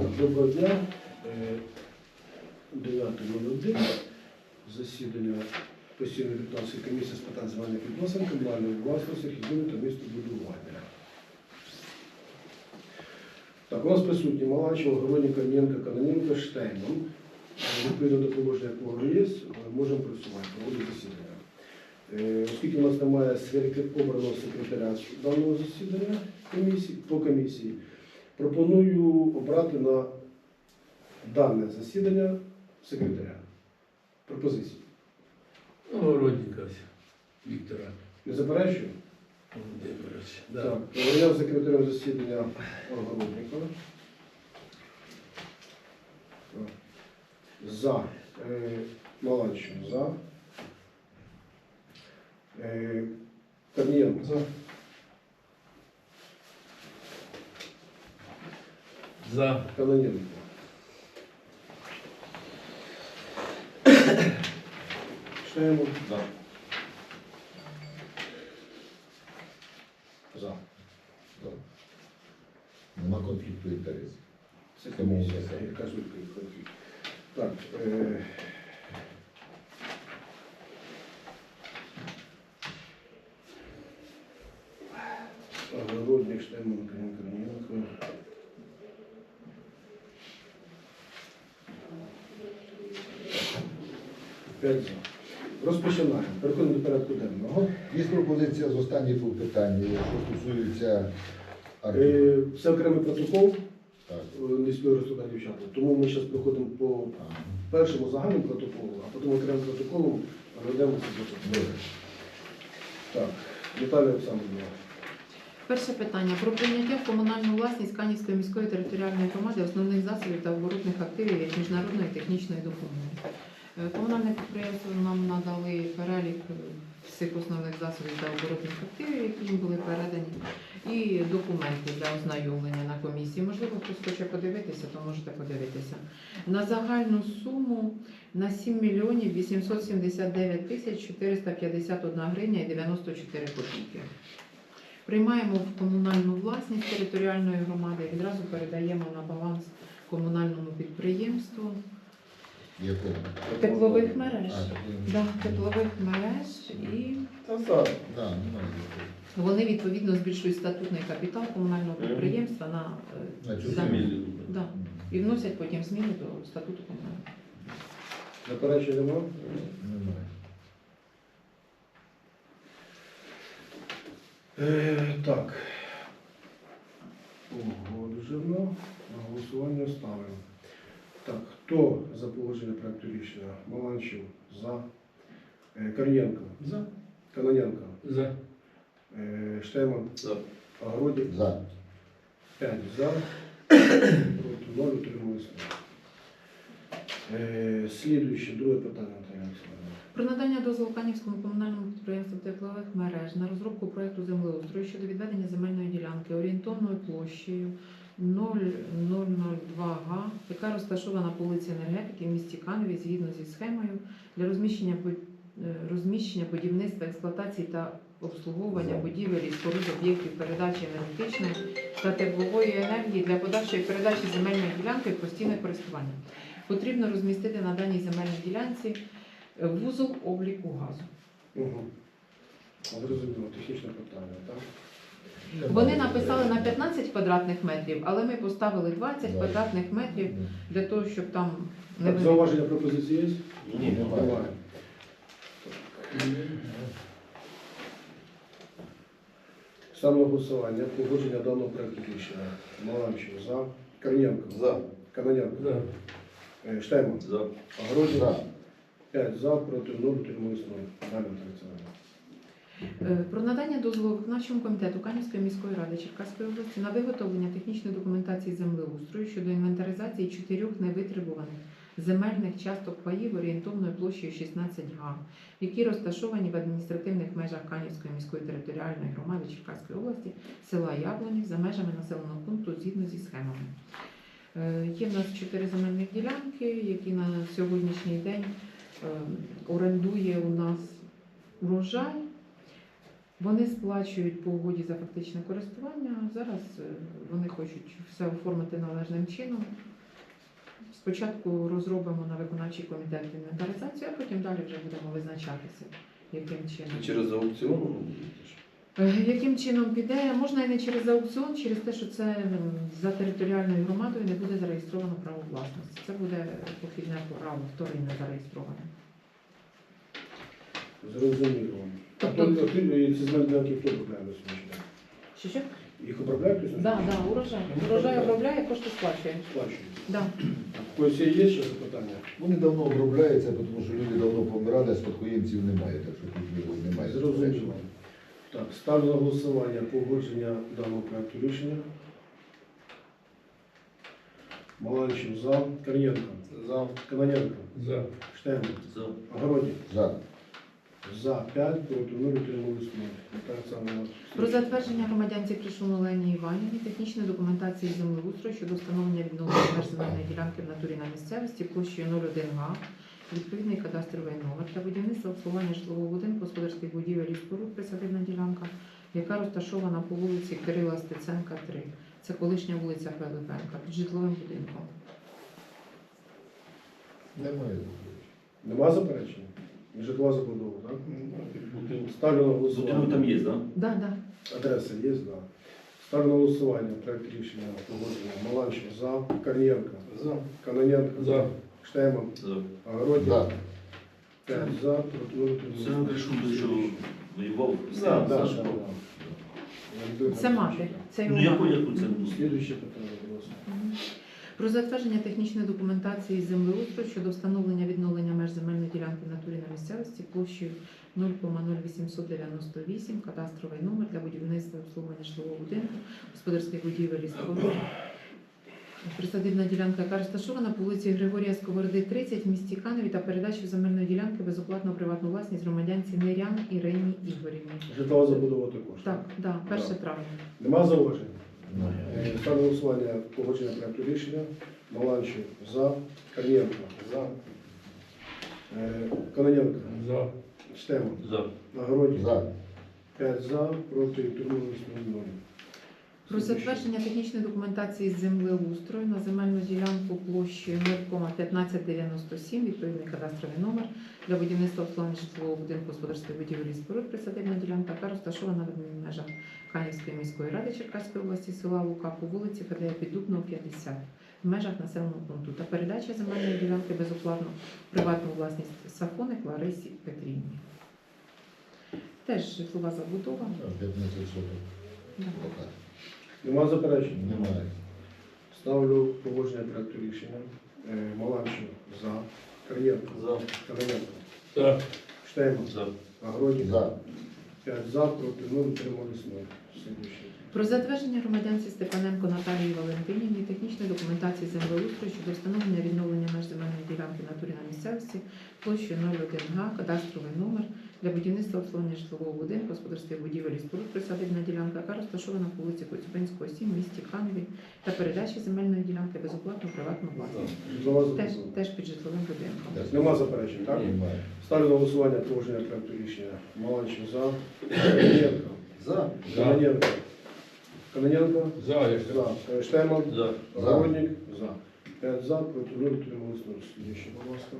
Доброго дня. Е, 9.01. Засідання постійної депутатської комісії з питань земельних відносин, комунальної власності, архітектури та містобудування. Так, у нас присутні Маланчева, Городні, Корнієнко, Каноненко, Штейман. Е, Відповідно до положення якого є, можемо працювати, проводити засідання. Е, Оскільки у нас немає обраного секретаря даного засідання комісії, по комісії, пропоную обрати на дане засідання секретаря. Пропозиції. Ну, Городника Віктора Не заперечую? Володимировича. Да. Так, обрав секретарем засідання Огородникова. Так. За. Е, Маланчин за. Е, Корнієнко. За. За. Каноненко. Штейман. За. За. За. Нема конфлікту інтересів. Це комісія, яка конфлікт. Так. Е... 5 за. Розпочинаємо. Переходимо до порядку денного. Є пропозиція з останніх двох питань, що стосується е, армії. Це окремий протокол Так. Е, не спів дівчата. Тому ми зараз проходимо по першому загальному протоколу, а потім окремим протоколом розглянемо це протокол. Так, Віталія Олександрівна. Перше питання про прийняття в комунальну власність Канівської міської територіальної громади основних засобів та оборотних активів як міжнародної технічної допомоги. Е, Комунальне підприємство нам надали перелік е, всіх основних засобів та оборотних активів, які їм були передані, і документи для ознайомлення на комісії. Можливо, хтось хоче подивитися, то можете подивитися. На загальну суму на 7 мільйонів 879 тисяч 451 гривня і 94 копійки. Приймаємо в комунальну власність територіальної громади і відразу передаємо на баланс комунальному підприємству Якого? теплових мереж. А, такий. Да, теплових мереж і Та. Да, немає такого. вони відповідно збільшують статутний капітал комунального підприємства на, е, На цю да, суму. да, і вносять потім зміни до статуту комунального. Заперечень нема? Немає. Е, так. Погоджено. На голосування ставимо. Так, хто за положення проекту рішення? Маланчев за. Е, Корнієнко. За. Каноненко. За. Е, Штеман. За. Огородник. За. 5 за. Проти 0 утрималися. Е, Слідуюче, друге питання, Наталія Олександровна. Про надання дозволу Канівському комунальному підприємству теплових мереж на розробку проекту землеустрою щодо відведення земельної ділянки орієнтовною площею 0002 га, яка розташована по вулиці енергетики в місті Каневі згідно зі схемою для розміщення е, розміщення будівництва, експлуатації та обслуговування будівель і споруд об'єктів передачі енергетичної та теплової енергії для подальшої передачі земельної ділянки в постійне користування. Потрібно розмістити на даній земельній ділянці е, вузол обліку газу. Угу. Зрозуміло, технічне питання, так? Вони написали на 15 квадратних метрів, але ми поставили 20 квадратних метрів для того, щоб там не Так, виникло. зауваження пропозиції є? Ні, немає. Немає. Ставлю на голосування погодження даного проекту рішення. Маланчев за. Корнієнко. За. Каноненко. За. Е, Штеман. За. Огородник. За. 5 за, проти 0, утримались 0. Далі, Наталія Олександрівна. Е, Про надання дозволу виконавчому комітету Канівської міської ради Черкаської області на виготовлення технічної документації землеустрою щодо інвентаризації чотирьох невитребуваних земельних часток паїв орієнтовною площею 16 га, які розташовані в адміністративних межах Канівської міської територіальної громади Черкаської області, села Яблонів за межами населеного пункту згідно зі схемами. Е, Є в нас чотири земельних ділянки, які на сьогоднішній день е, орендує у нас урожай. Вони сплачують по угоді за фактичне користування. Зараз е, вони хочуть все оформити належним чином. Спочатку розробимо на виконавчий комітет інвентаризацію, а потім далі вже будемо визначатися, яким чином. Через аукціон? Е, Яким чином піде? Можна і не через аукціон, через те, що це за територіальною громадою не буде зареєстровано право власності. Це буде похідне право, вторинне зареєстроване. Зрозуміло. А Тобто- то- то ти- ці земельні хто обробляє на? Що що? Їх обробляє хтось? на Да, да, урожай. Урожай обробляє, кошти сплачує. Сплачують. Да. Когось є ще запитання? Вони давно обробляються, тому що люди давно помирали, а спадкоємців немає, так що тут немає. Зрозуміло. Так, ставлю на голосування погодження даного проекту рішення. Маланчев за. Корнієнко. За. Каноненко. За. Штеман. За. Огородник. За. За 5, проти 0, утримались 0. Так само. Про затвердження громадянці Кришун Олені Іванівні технічної документації землеустрою щодо встановлення відновлення меж земельної ділянки в натурі на місцевості площею 01 га, відповідний кадастровий номер для будівництва обслуговування житлового будинку, господарських будівель і споруд присадибна ділянка, яка розташована по вулиці Кирила Стеценка, 3. Це колишня вулиця Пилипенка під житловим будинком. Немає. заперечень. Нема заперечень? Житлова забудова, так? Ставлю на Будинок голосування. там є, так? Да, да. Адреса є, так. Да. Ставлю на голосування проект рішення погодження. Маланчев за. Корнієнко. За. Каноненко. За. Штеман. За. Огородник. За. 5 за, проти утримались Це 0. прийшов що воював. Да, да, Сашко. да. Це мати. Це його Ну я мати. поняв, це Слідуюче питання. Про затвердження технічної документації землеустрою щодо встановлення відновлення меж земельної ділянки в натурі на місцевості площею 0,0898, кадастровий номер для будівництва обслуговування житлового будинку, господарських будівель і споруд. Присадибна ділянка, яка розташована по вулиці Григорія Сковороди, 30 в місті Каневі та передачу земельної ділянки безоплатно приватну власність громадянці Нерян Ірині Ігорівні. Житлова забудова також. Так, да, 1 травня. Нема зауважень? Ставлю голосування погодження проекту рішення. Маланчев за. Кар'єнко За. Е, Каноненко. За. Штеман. За. Огородник. За. 5 за, проти утримались 0. Про затвердження технічної документації з землеустрою на земельну ділянку площею 0,1597, відповідний кадастровий номер для будівництва обслуговування житлового будинку господарської будівлі і споруд присадибна ділянка, яка розташована в межах Канівської міської ради Черкаської області села Лука по вулиці Федея Піддубного, 50 в межах населеного пункту та передача земельної ділянки безоплатно приватну власність Сафоник Ларисі Петрівні. Теж житлова забудова. 15 соток. Нема заперечень? Немає. Ставлю погодження проекту рішення. Е, за. Корнієнко. За. Каноненко. За. Штеман. За. Огородник. За. 5 за, проти 0, утримались 0. Слідуюче. Про затвердження громадянці Степаненко Наталії Валентинівні технічної документації землеустрою щодо встановлення відновлення меж земельної ділянки натурі на місцевості площею 01 га, кадастровий номер для будівництва обслуговування житлового будинку, господарських будівель і споруд присадибна ділянка, яка розташована по вулиці Коцюбинського, 7 в місті Канві та передачі земельної ділянки безоплатно приватну власність. Теж, теж під житловим будинком. Нема заперечень, так? Немає. Ставлю на голосування положення проекту рішення. Маланчев за. Каноненко. За. За. Каноненко. Каноненко. За. За. Штеман. За. Огородник. За. 5 за, проти 0, утримались 0. Слідуюче, будь ласка.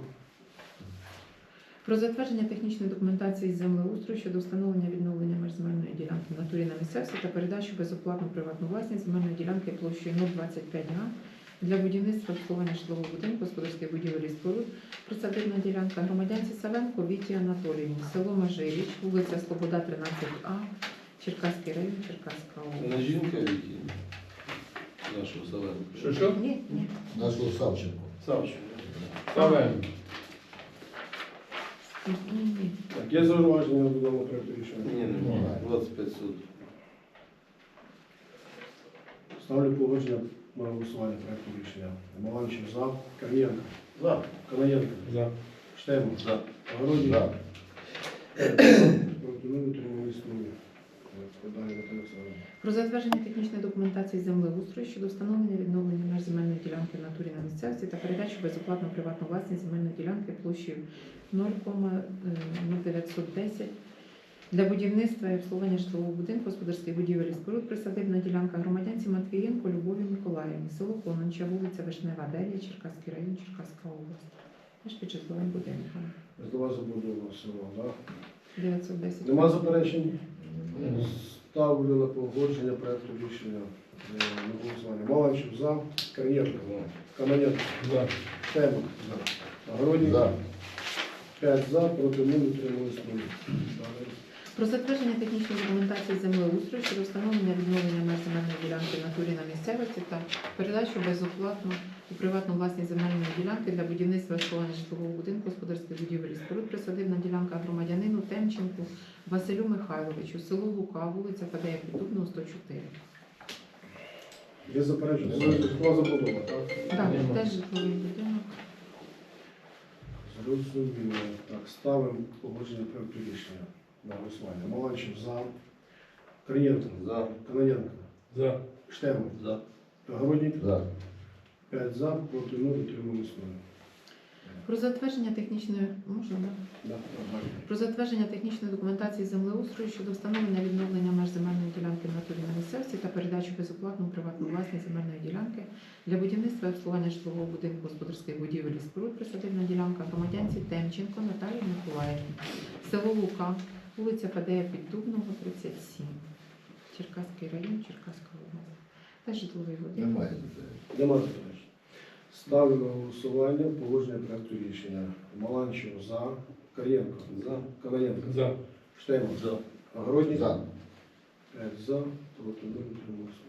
Про затвердження технічної документації з землеустрою щодо встановлення відновлення меж земельної ділянки в натурі на місцевості та передачу безоплатну приватну власність земельної ділянки площею 025 га для будівництва обслуговування житлового будинку, господарських будівель і споруд, присадибна ділянка громадянці Савенко Віті Анатоліївні, село Межиріч, вулиця Слобода, 13А, Черкаський район, Черкаська область. На жінка які? Нашого села. Що що? Ні, ні. Нашого Савченко. Савченко. Ставимо. Так, є зауваження до даного проекту рішення? Ні, немає. 25 сот. Ставлю погодження на голосування проекту рішення. Маланчев за. Корнієнко. За. Каноненко. За. Штемов. За. Огородник. За. Проти 0, утримались 0. Про затвердження технічної документації землеустрою щодо встановлення відновлення меж земельної ділянки в натурі на місцевості та передачу безоплатно приватну власність земельної ділянки площею 0,0910 для будівництва і обслуговування житлового будинку, господарських будівель і споруд, присадибна ділянка громадянці Матвієнко Любові Миколаївні, село Кононча, вулиця Вишнева, 9, Черкаський район, Черкаська область. Теж під житловим будинком. Житлова забудова село, так? 910. Нема заперечень? Ставлю на погодження проекту рішення е, на голосування. Маланчук за, Корнієнко за, Каноненко, За. Штеман за, Огородник За. 5 за, проти 0, утримались 0. Далі. Про затвердження технічної документації землеустрою щодо встановлення відновлення меж земельної ділянки в натурі на місцевості та передачу безоплатно у приватну власність земельної ділянки для будівництва і житлового будинку, господарських будівель і споруд, присадибна ділянка громадянину Темченку Василю Михайловичу, село Лука, вулиця Фадея Піддубного, 104. Є заперечення? Це житлова забудова, так? Так, теж житловий будинок. Зрозуміло. Так, ставимо погодження проекту рішення на голосування. Маланчев за, Корнієнко За. Каноненко, За. Штеман, За. Огородник За. 5 за, проти 0, утримались 0. Про затвердження технічної можна? Да, нормально. Про затвердження технічної документації землеустрою щодо встановлення відновлення меж земельної ділянки в натурі на місцевості та передачу безоплатно у приватну власність земельної ділянки для будівництва і обслуговування житлового будинку господарських будівель і споруд присадибна ділянка громадянці Темченко Наталії Миколаївні, село Лука, вулиця Фадея Піддубного, 37, Черкаський район, Черкаська область. Теж житловий будинок. Немає заперечень. Нема заперечень. Ставлю на голосування погодження проекту рішення. Маланчев за, Корнієнко За. Каноненко, За. Штеман, За. Огородник За. 5 за, проти 0, утримались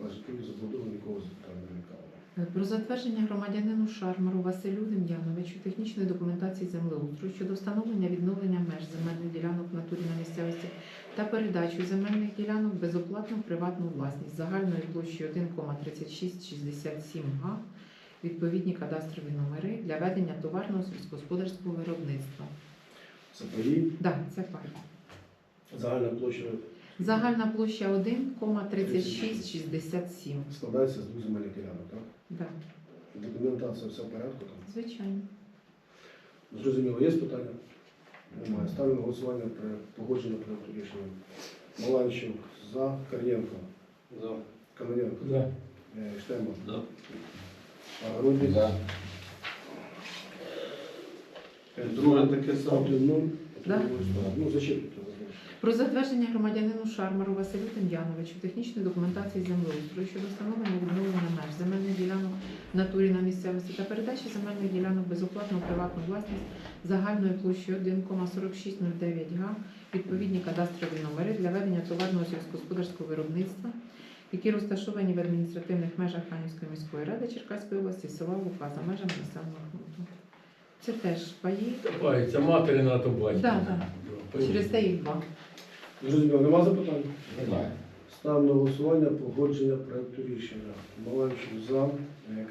0. На житлові забудови нікого не виникало. Про затвердження громадянину Шармару Василю Дем'яновичу технічної документації землеустрою щодо встановлення відновлення меж земельних ділянок в натурі на місцевості та передачу земельних ділянок безоплатно в приватну власність загальною площею 1,3667 га, відповідні кадастрові номери для ведення товарного сільськогосподарського виробництва. Це паї. Так, це парк. Загальна площа Загальна площа 1,3667. складається з двох земельних ділянок, так? Да, Документація все в порядку там. звичайно. Зрозуміло, є питання? Немає. Ставлю на голосування про погодження проекту рішення. Маланчев за, Корнієнко, За. Каноненко, За. е, Штеман, За. Огородник. За. П'ять Друге таке саме. проти 0. Да. Ну, зачепити. Про затвердження громадянину Шармару Василю Дем'яновичу технічної документації землеустрою щодо встановлення відновлення меж земельних ділянок натурі на місцевості та передачі земельних ділянок безоплатно в приватну власність загальною площею 1,4609 га, відповідні кадастрові номери для ведення товарного сільськогосподарського виробництва, які розташовані в адміністративних межах Ханівської міської ради Черкаської області, села Лука за межами населеного пункту. Це теж паї. Ой, це матері на то. Да, да. Через те їх два. Зрозуміло, нема запитань? Немає. Ставлю на голосування погодження проекту рішення. Маланчев за,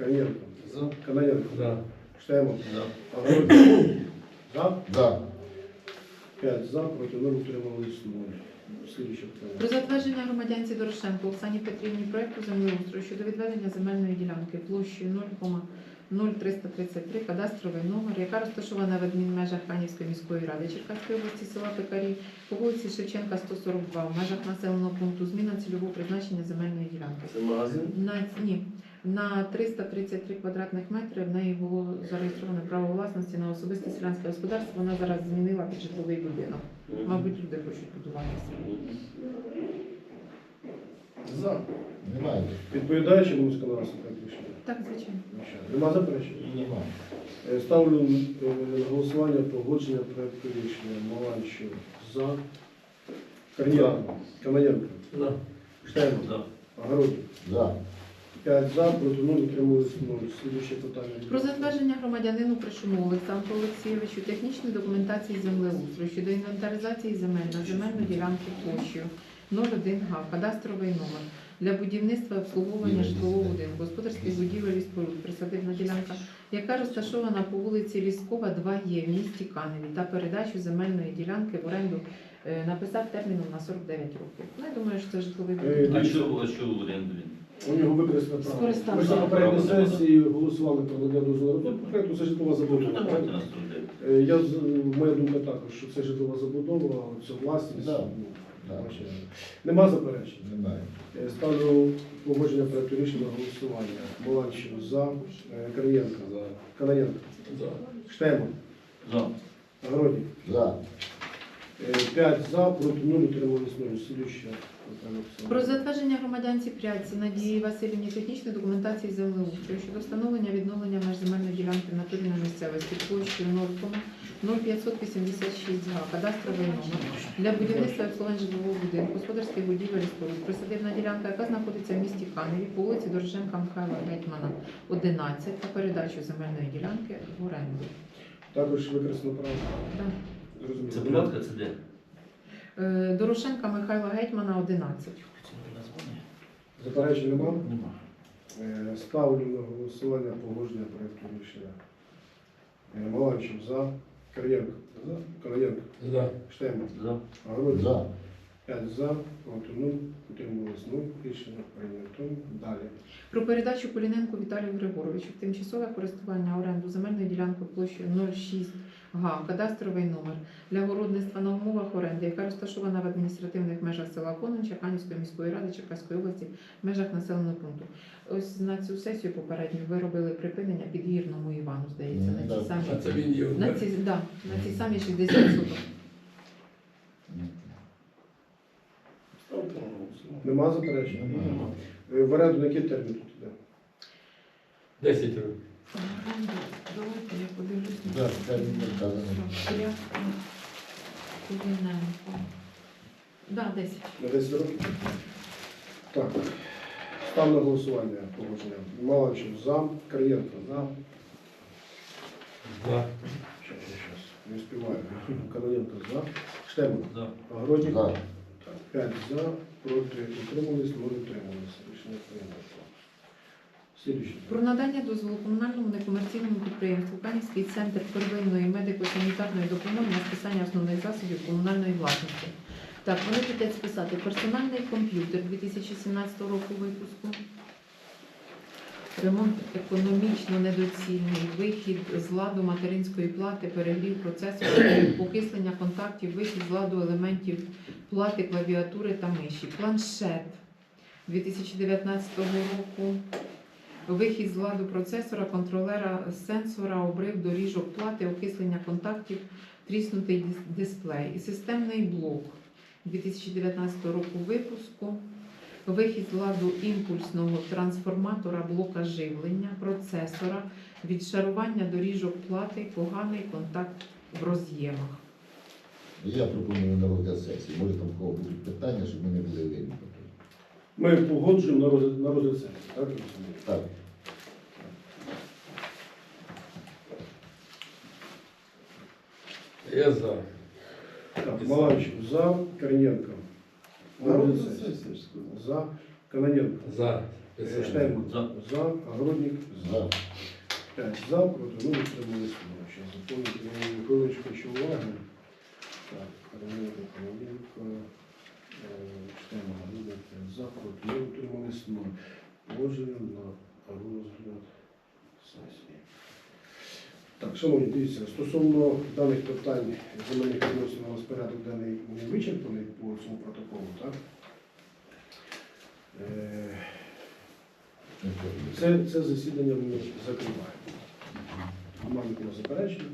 е, За. Каноненко, За. Штеман, За. Огородник. За. За. 5 за, проти 0, утримались 0. Слідуюче Про питання. затвердження громадянці Дорошенко Оксані Петрівні проекту землеустрою щодо відведення земельної ділянки площею 0,0333 кадастровий номер, яка розташована в адмінмежах Канівської міської ради Черкаської області села Пекарі по вулиці Шевченка 142 в межах населеного пункту зміна цільового призначення земельної ділянки. Це магазин? На ні. На 333 квадратних метри в неї було зареєстроване право власності на особисте селянське господарство. Вона зараз змінила під житловий будинок. Мабуть, люди хочуть будуватися. За. Немає. Відповідає чому законодавство проект рішення? Так, звичайно. Нема заперечень? Немає. Е, Ставлю е, на голосування погодження проекту рішення. Маланчев за. Корнієнко, Каноненко, За. Штеман, За. Огородник. За. 5 за, проти 0, утримались 0. Слідуюче питання. Про затвердження громадянину Пришуму Олександру Олексійовичу технічної документації землеустрою щодо інвентаризації земель на земельну ділянку площею 01 га, кадастровий номер для будівництва обслуговування житлового будинку, господарських будівель і споруд, присадибна ділянка, яка розташована по вулиці Ліскова, 2Є в місті Каневі та передачу земельної ділянки в оренду е, написав терміном на 49 років. Ну, я думаю, що це житловий Е, будинок. А що, а що в оренду він? У нього використано право. Скористався. Ми ж на попередній сесії голосували про надання дозволу на роботу проєкту, це житлова забудова. так? Е, Я, з- моя думка також, що це житлова забудова, це власність. Да. Да. Нема заперечень. Немає. Е, Ставлю погодження проекту рішення на голосування. Маланчев за, е, Корнієнко за, Канаєнко, За. Штеман, За. Городів. За. Е, П'ять за, проти 0, утримались 0. Слідуюча. Про затвердження громадянці Прядці Надії Васильівні технічної документації землеустрою щодо встановлення відновлення меж земельної ділянки на місцевості площею 0,0586 га, кадастровий номер для будівництва обслуговування житлового будинку, господарських будівель і споруд. Присадибна ділянка, яка знаходиться в місті Каневі по вулиці Дорошенка Михайла Гетьмана, 11 та передачу земельної ділянки в оренду. Також використано право. Да. Зрозуміло. Це порядка, це де? Е, Дорошенка Михайла Гетьмана, 11. Заперечень нема? Нема. Е, Ставлю на голосування погодження проекту рішення. Е, Маланчев за, Корнієнко за, Канаєнко, За. Штеман, За. Огородник. За. 5 за, проти 0, утримались 0, рішення прийнято. Далі. Про передачу Поліненку Віталію Григоровичу в тимчасове користування оренду земельної ділянки площею 06 га, кадастровий номер для городництва на умовах оренди, яка розташована в адміністративних межах села Кононча Канівської міської ради Черкаської області в межах населеного пункту. Ось на цю сесію попередню ви робили припинення підгірному Івану, здається, на да. ті самі. На ці, да, на ці самі 60 соток. Ставте на голосування. Нема заперечень? Нема. Е, В оренду на який термін тут іде? 10 років. Давайте я подивлюсь. на Да, термін не вказано. Да, 10. На 10 років? Так. Став на голосування погодження. Маланчев за, Корнієнко за. За. Щас, я щас. Не співаю. Канаєнко за. Штеман. За. Огородник. За. 5 за, проти утримались, 0 утримались. Рішення прийнято. Про надання дозволу комунальному некомерційному підприємству Канівський центр первинної медико-санітарної допомоги на списання основних засобів комунальної власності. Так, вони хотять списати персональний комп'ютер 2017 року випуску. Ремонт економічно недоцільний, вихід з ладу материнської плати, перегрів процесора, окислення контактів, вихід з ладу елементів плати, клавіатури та миші. Планшет 2019 року. Вихід з ладу процесора, контролера сенсора, обрив доріжок плати, окислення контактів, тріснутий дисплей. І системний блок 2019 року випуску. Вихід з ладу імпульсного трансформатора блока живлення, процесора, відшарування доріжок плати, поганий контакт в роз'ємах. Я пропоную на розгляд сесії. Може там в кого будуть питання, щоб ми не були винні. Ми погоджуємо на розгляд, на розгляд сесії, так? Так. Я за. Так, Маланчев за, Корнієнко. На розгляд сесії. За, Канаєнко. За. Е, За. За, Огородник. За. 5 за, проти 0, утримались 0. Зараз заповнити хвилиночку ще уваги. Так, Корнієнко, Канаєнко. Е, Штеман, Огородник. 5 за, проти 0, утримались 0. Положення на розгляд сесії. Так, шановні, дивіться, стосовно даних питань земельних відносин у нас порядок денний не вичерпаний по цьому протоколу, так? Е, Це, це засідання ми закриваємо. Немає нікого заперечень.